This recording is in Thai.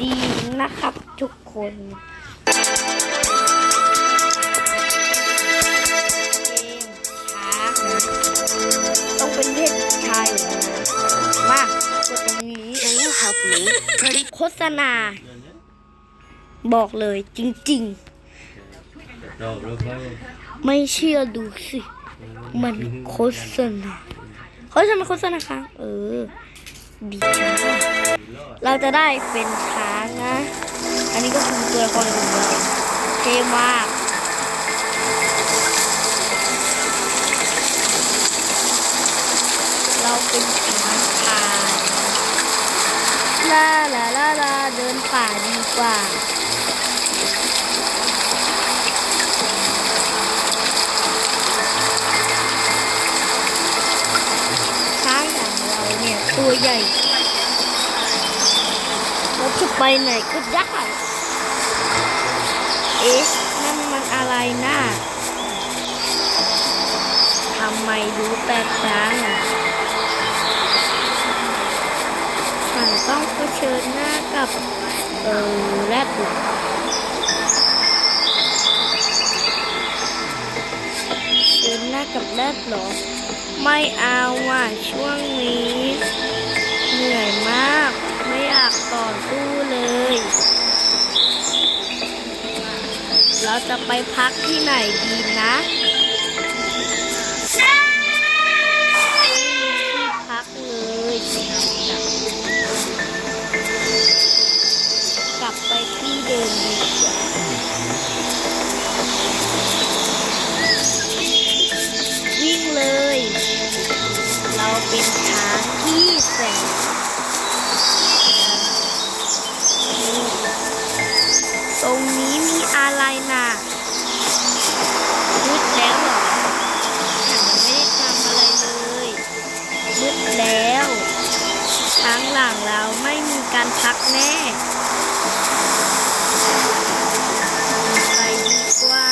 ดีนะครับทุกคนเช้านะต้องเป็นเพศชายนะมากกดตรงนี้ Can you help me? โฆษณา บอกเลยจริง ๆ ไม่เชื่อดูสิ มันโฆษณาเขาจะมาโฆษณาครั้งเออ ดีจ้า เราจะได้เป็นช้างนะ อันนี้ก็คือตัวละครของเราเท่มากเราเป็นช้างพาลาลาลาลาเดินป่าดีกว่าช้างอย่างเราเนี่ยตัวใหญ่ ไปไหนก็ได้ เอ๊ะ นั่นมันอะไรนะ่ะทำไมดูแปลกจังฉันต้องเผชิญหน้ากับ เออแรดเหรอเชิญหน้ากับแรดหรอ ไม่เอาว่ะช่วงนี้ เหนื่อยมาก อยากต่อสู้เลย เราจะไปพักที่ไหนดีนะพักเลยกลับไปที่เดิมดีกว่าวิ่งเลย เราเป็นช้างที่แสน หลังเราไม่มีการพักแน่ไปดีกว่า